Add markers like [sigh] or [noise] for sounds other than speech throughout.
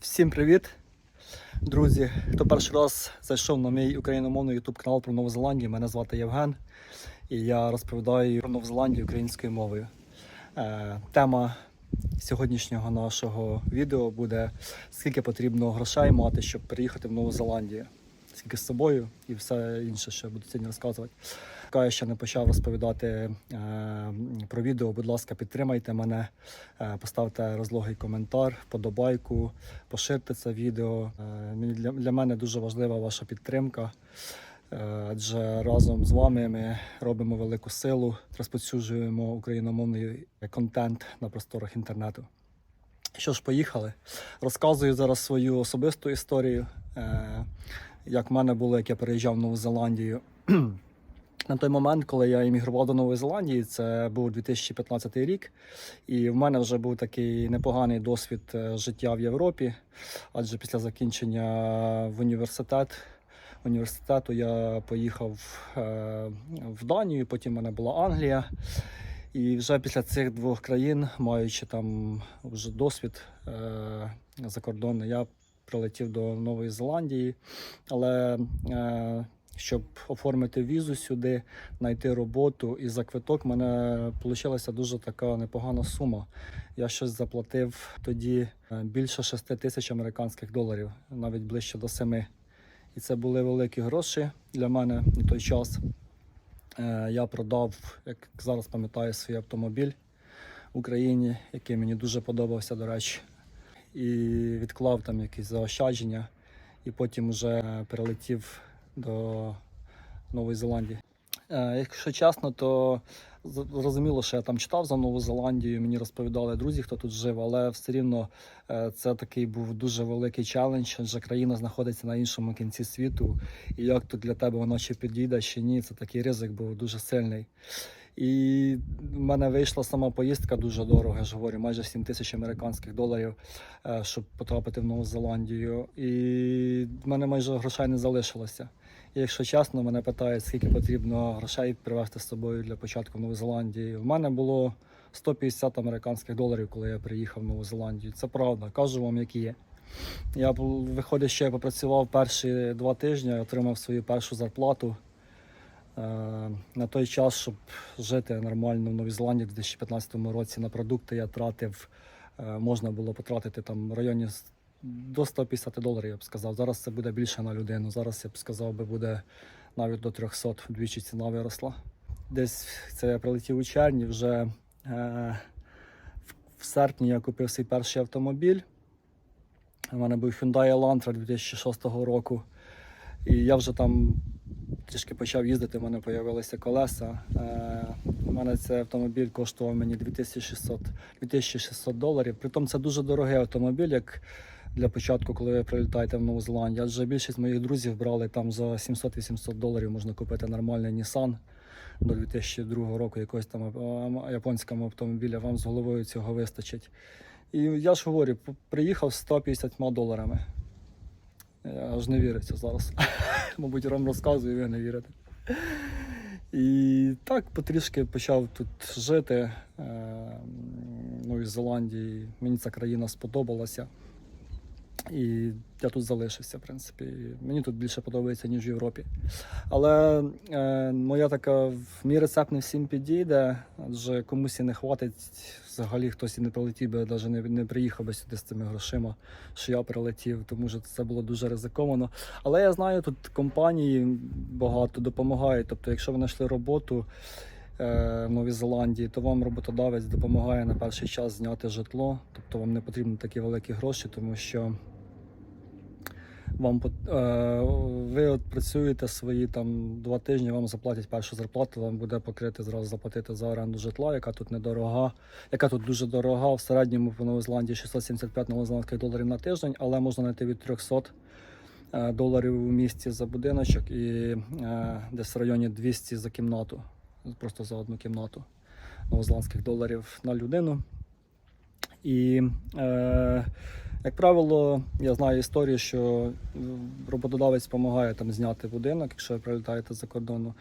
Всім привіт, друзі! Хто перший раз зайшов на мій україномовний YouTube канал про Нову Зеландію, мене звати Євген, і я розповідаю про Нову Зеландію українською мовою. Е, тема сьогоднішнього нашого відео буде скільки потрібно грошей мати, щоб переїхати в Нову Зеландію. Скільки з собою і все інше, що я буду сьогодні розказувати. Я ще не почав розповідати е, про відео, будь ласка, підтримайте мене, е, поставте розлогий коментар, вподобайку, поширте це відео. Е, для, мене дуже важлива ваша підтримка. Адже разом з вами ми робимо велику силу, розповсюджуємо україномовний контент на просторах інтернету. Що ж, поїхали. Розказую зараз свою особисту історію, як в мене було, як я переїжджав в Нову Зеландію. На той момент, коли я іммігрував до Нової Зеландії, це був 2015 рік, і в мене вже був такий непоганий досвід е, життя в Європі. Адже після закінчення в університет університету я поїхав е, в Данію, потім в мене була Англія. І вже після цих двох країн, маючи там вже досвід е, закордонний, я прилетів до Нової Зеландії. Але щоб оформити візу сюди, знайти роботу і за квиток, мене вийшла дуже така непогана сума. Я щось заплатив тоді е, більше 6 тисяч американських доларів, навіть ближче до 7. І це були великі гроші для мене на той час. Е, Я продав, як зараз пам'ятаю, свій автомобіль в Україні, який мені дуже подобався, до речі, і відклав там якісь заощадження, і потім вже перелетів до Нової Зеландії. Е, Якщо чесно, то зрозуміло, що я там читав за Нову Зеландію, мені розповідали друзі, хто тут жив, але все рівно е, це такий був дуже великий челендж, адже країна знаходиться на іншому кінці світу. І як тут для тебе воно чи підійде, чи ні, це такий ризик був дуже сильний. І в мене вийшла сама поїздка дуже дорого, я ж говорю, майже 7 тисяч американських доларів, е, щоб потрапити в Нову Зеландію. І в мене майже грошей не залишилося. Якщо чесно, мене питають, скільки потрібно грошей привезти з собою для початку в Нову Зеландію. В мене було 150 американських доларів, коли я приїхав в Нову Зеландію. Це правда, кажу вам, як є. Я виходить, що я попрацював перші два тижні, отримав свою першу зарплату. Е, На той час, щоб жити нормально в Новій Зеландії в 2015 році на продукти я тратив, е, можна було потратити там в районі до 150 доларів, я б сказав. Зараз це буде більше на людину. Зараз я б сказав, би буде навіть до 300, вдвічі ціна виросла. Десь це я прилетів у червні, вже е, в- серпні я купив свій перший автомобіль. У мене був Hyundai Elantra 2006 року. І я вже там трішки почав їздити, в мене з'явилися колеса. Е, у мене цей автомобіль коштував мені 2600, 2600 доларів. Притом це дуже дорогий автомобіль, як для початку, коли ви прилітаєте в Нову Зеландію. Адже більшість моїх друзів брали там за 700-800 доларів можна купити нормальний Nissan до 2002 року якогось там е, японського автомобіля. Вам з головою цього вистачить. І я ж говорю, приїхав з 150 доларами. Я аж не віриться зараз. [laughs] Мабуть, я вам розказую, ви не вірите. І так потрішки почав тут жити е, в Новій Зеландії. Мені ця країна сподобалася. І я тут залишився, в принципі. Мені тут більше подобається, ніж в Європі. Але е, моя така мій рецепт не всім підійде, адже комусь і не хватить. Взагалі хтось і не прилетів би, навіть не, не приїхав би сюди з цими грошима, що я прилетів, тому що це було дуже ризиковано. Але я знаю, тут компанії багато допомагають. Тобто, якщо ви знайшли роботу е, в Новій Зеландії, то вам роботодавець допомагає на перший час зняти житло. Тобто вам не потрібні такі великі гроші, тому що вам е, ви от працюєте свої там два тижні, вам заплатять першу зарплату, вам буде покрити зразу заплатити за оренду житла, яка тут недорога, яка тут дуже дорога. В середньому по Новій Зеландії 675 новозеландських доларів на тиждень, але можна знайти від 300 е, доларів у місті за будиночок і е, десь в районі 200 за кімнату, просто за одну кімнату новозеландських доларів на людину. І, е, як правило, я знаю історію, що роботодавець допомагає там зняти будинок, якщо ви прилітаєте за кордону.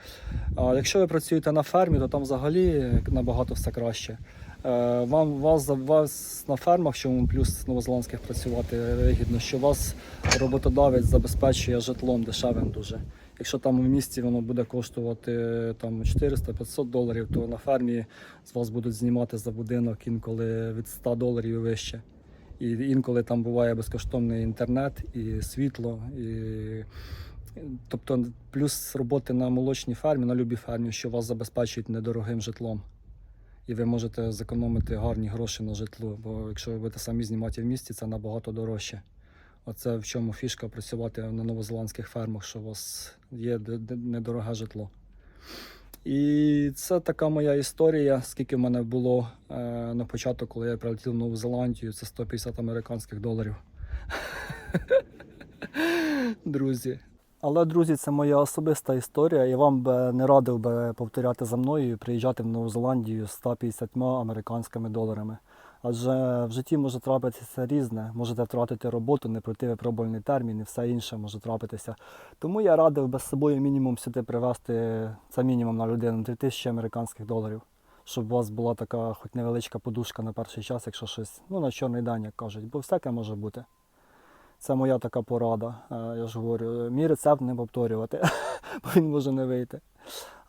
А якщо ви працюєте на фермі, то там взагалі набагато все краще. Е, Вам вас, вас на фермах, вам плюс новозеландських працювати вигідно, що вас роботодавець забезпечує житлом дешевим дуже. Якщо там в місті воно буде коштувати там 400-500 доларів, то на фермі з вас будуть знімати за будинок інколи від 100 доларів і вище. І інколи там буває безкоштовний інтернет і світло. І... Тобто, плюс роботи на молочній фермі, на любій фермі, що вас забезпечують недорогим житлом. І ви можете зекономити гарні гроші на житло, бо якщо ви будете самі знімати в місті, це набагато дорожче. Оце в чому фішка працювати на новозеландських фермах, що у вас є недороге житло. І це така моя історія, скільки в мене було е, на початку, коли я прилетів в Нову Зеландію, це 150 американських доларів. [laughs] Друзі. Але, друзі, це моя особиста історія. Я вам би не радив би повторяти за мною і приїжджати в Нову Зеландію з 150 американськими доларами. Адже в житті може трапитися різне, можете втратити роботу, не пройти випробувальний термін і все інше може трапитися. Тому я радив би з собою мінімум сюди привезти, це мінімум на людину, 3000 американських доларів, щоб у вас була така хоч невеличка подушка на перший час, якщо щось, ну на чорний день, як кажуть, бо всяке може бути. Це моя така порада. Е, Я ж говорю, мій рецепт не повторювати, [laughs] бо він може не вийти.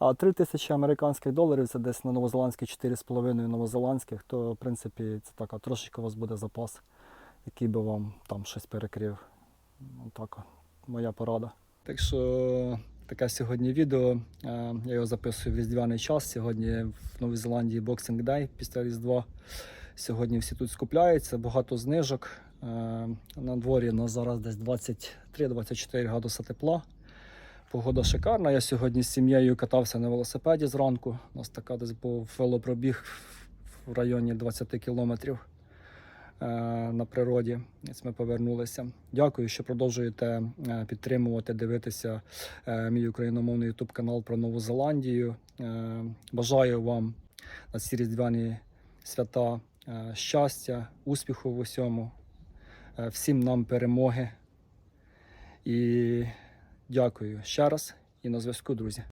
А 3 тисячі американських доларів це десь на новозеландських 4,5 новозеландських, то в принципі це така трошечки у вас буде запас, який би вам там щось перекрив. Так, моя порада. Так що таке сьогодні відео. Е, Я його записую в різдвяний час. Сьогодні в Новій Зеландії Boxing Day після Різдва. Сьогодні всі тут скупляються, багато знижок. Е, На дворі у нас зараз десь 23-24 градуси тепла. Погода шикарна. Я сьогодні з сім'єю катався на велосипеді зранку. У нас така десь був велопробіг в районі 20 кілометрів е, на природі. Ось ми повернулися. Дякую, що продовжуєте е, підтримувати, дивитися е, мій україномовний YouTube канал про Нову Зеландію. Бажаю вам на ці різдвяні свята щастя, успіху в усьому, всім нам перемоги. І дякую ще раз і на зв'язку, друзі.